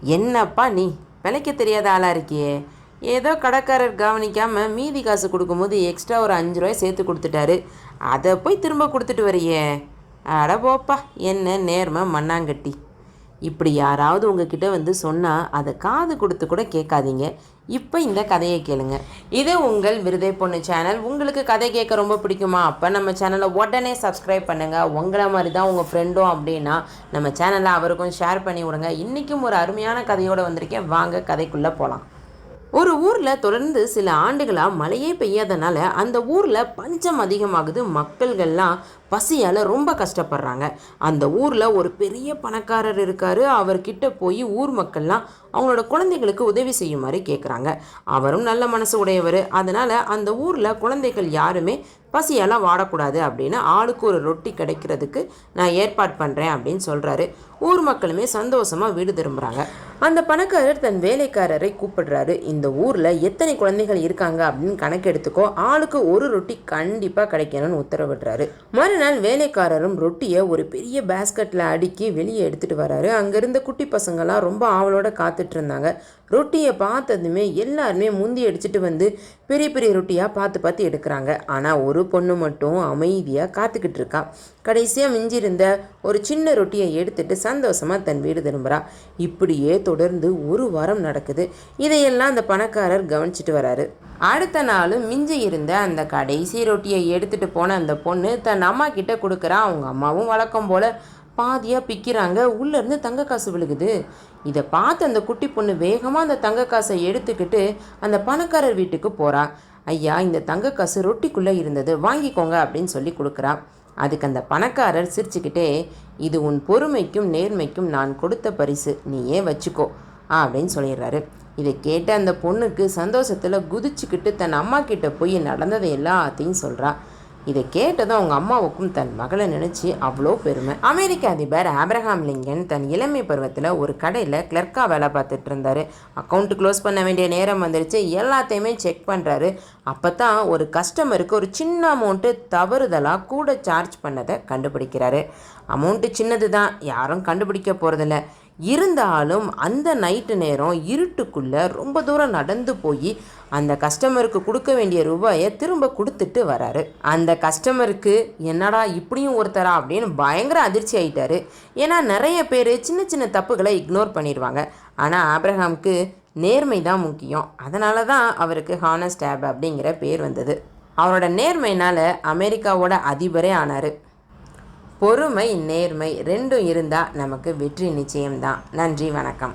என்னப்பா நீ? விலைக்க தெரியாத ஆளாக இருக்கியே. ஏதோ கடைக்காரர் கவனிக்காமல் மீதி காசு கொடுக்கும்போது எக்ஸ்ட்ரா ஒரு அஞ்சு ரூபாய் சேர்த்து கொடுத்துட்டாரு. அதை போய் திரும்ப கொடுத்துட்டு வரையே. அட போப்பா என்ன நேர்மை மண்ணாங்கட்டி. இப்படி யாராவது உங்ககிட்ட வந்து சொன்னால் அதை காது கொடுத்து கூட கேட்காதீங்க. இப்போ இந்த கதையை கேளுங்க. இது உங்கள் விருதை பொண்ணு சேனல். உங்களுக்கு கதை கேட்க ரொம்ப பிடிக்குமா? அப்போ நம்ம சேனலை உடனே சப்ஸ்கிரைப் பண்ணுங்கள் உங்களை மாதிரி தான் உங்கள் ஃப்ரெண்டும் அப்படின்னா நம்ம சேனலை அவருக்கும் ஷேர் பண்ணி விடுங்க. இன்றைக்கும் ஒரு அருமையான கதையோடு வந்திருக்கேன். வாங்க கதைக்குள்ளே போகலாம் ஒரு ஊரில் தொடர்ந்து சில ஆண்டுகளாக மழையே பெய்யாதனால அந்த ஊரில் பஞ்சம் அதிகமாகுது. மக்கள்கள்லாம் பசியால் ரொம்ப கஷ்டப்படுறாங்க. அந்த ஊரில் ஒரு பெரிய பணக்காரர் இருக்கார். அவர்கிட்ட போய் ஊர் மக்கள்லாம் அவங்களோட குழந்தைகளுக்கு உதவி செய்யுமாறு கேட்குறாங்க அவரும் நல்ல மனசு உடையவர். அதனால் அந்த ஊரில் குழந்தைகள் யாருமே பசியால் வாடக்கூடாது அப்படின்னு ஆளுக்கு ஒரு ரொட்டி கிடைக்கிறதுக்கு நான் ஏற்பாடு பண்ணுறேன் அப்படின்னு சொல்கிறாரு ஊர் மக்களுமே சந்தோஷமாக வீடு திரும்புகிறாங்க அந்த பணக்காரர் தன் வேலைக்காரரை கூப்பிடுறாரு. இந்த ஊரில் எத்தனை குழந்தைகள் இருக்காங்க அப்படின்னு கணக்கெடுத்துக்கோ ஆளுக்கு ஒரு ரொட்டி கண்டிப்பாக கிடைக்கணும்னு உத்தரவிடுறாரு. மறுநாள் வேலைக்காரரும் ரொட்டியை ஒரு பெரிய பேஸ்கெட்டில் அடுக்கி வெளியே எடுத்துகிட்டு வராரு. அங்கே இருந்த குட்டி பசங்களாம் ரொம்ப ஆவலோட காத்துட்டு இருந்தாங்க. ரொட்டியை பார்த்ததுமே எல்லாருமே முந்தி அடிச்சுட்டு வந்து பெரிய பெரிய ரொட்டியாக பார்த்து பார்த்து எடுக்கிறாங்க. ஆனால் ஒரு பொண்ணு மட்டும் அமைதியாக காத்துக்கிட்டு இருக்கா. கடைசியாக மிஞ்சிருந்த ஒரு சின்ன ரொட்டியை எடுத்துட்டு சந்தோஷமாக தன் வீடு திரும்புகிறா இப்படியே தொடர்ந்து ஒரு வாரம் நடக்குது. இதையெல்லாம் அந்த பணக்காரர் கவனிச்சிட்டு வராரு. அடுத்த நாள் மிஞ்சி இருந்த அந்த கடைசி ரொட்டியை எடுத்துகிட்டு போன அந்த பொண்ணு தன் அம்மா கிட்ட கொடுக்குறா. அவங்க அம்மாவும் வழக்கம் போல் பாதியாக பிக்கிறாங்க. உள்ளேருந்து தங்க காசு விழுகுது. இதை பார்த்து அந்த குட்டி பொண்ணு வேகமாக அந்த தங்க காசை எடுத்துக்கிட்டு அந்த பணக்காரர் வீட்டுக்கு போகிறா ஐயா இந்த தங்க காசு ரொட்டிக்குள்ளே இருந்தது. வாங்கிக்கோங்க அப்படின்னு சொல்லி கொடுக்குறா. அதுக்கு அந்த பணக்காரர் சிரிச்சுக்கிட்டே இது உன் பொறுமைக்கும் நேர்மைக்கும் நான் கொடுத்த பரிசு. நீயே வச்சுக்கோ அப்படின்னு சொல்லிடுறாரு. இதை கேட்ட அந்த பொண்ணுக்கு சந்தோஷத்தில் குதிச்சுக்கிட்டு தன் அம்மா கிட்ட போய் நடந்ததை எல்லாத்தையும் சொல்கிறா இதை கேட்டதும் அவங்க அம்மாவுக்கும் தன் மகளை நினச்சி அவ்வளோ பெருமை. அமெரிக்க அதிபர் ஆப்ரஹாம் லிங்கன் தன் இளமை பருவத்தில் ஒரு கடையில் கிளர்க்காக வேலை பார்த்துட்டு இருந்தார். அக்கௌண்ட் க்ளோஸ் பண்ண வேண்டிய நேரம் வந்துருச்சு. எல்லாத்தையுமே செக் பண்ணுறாரு அப்போ தான் ஒரு கஸ்டமருக்கு ஒரு சின்ன அமௌண்ட்டு தவறுதலாக கூட சார்ஜ் பண்ணதை கண்டுபிடிக்கிறாரு. அமௌண்ட்டு சின்னது தான் யாரும் கண்டுபிடிக்க போகிறதில்ல இருந்தாலும் அந்த நைட்டு நேரம் இருட்டுக்குள்ளே ரொம்ப தூரம் நடந்து போய் அந்த கஸ்டமருக்கு கொடுக்க வேண்டிய ரூபாயை திரும்ப கொடுத்துட்டு வராரு. அந்த கஸ்டமருக்கு என்னடா இப்படியும் ஒருத்தரா அப்படின்னு பயங்கர அதிர்ச்சி ஆயிட்டாரு. ஏன்னா நிறைய பேர் சின்ன சின்ன தப்புகளை இக்னோர் பண்ணிடுவாங்க ஆனால் ஆப்ரஹாமுக்கு நேர்மை தான் முக்கியம். அதனால தான் அவருக்கு ஹானஸ்ட் ஆப் அப்படிங்கிற பேர் வந்தது. அவரோட நேர்மையினால் அமெரிக்காவோட அதிபரே ஆனார். பொறுமை நேர்மை ரெண்டும் இருந்தால் நமக்கு வெற்றி நிச்சயம்தான். நன்றி வணக்கம்.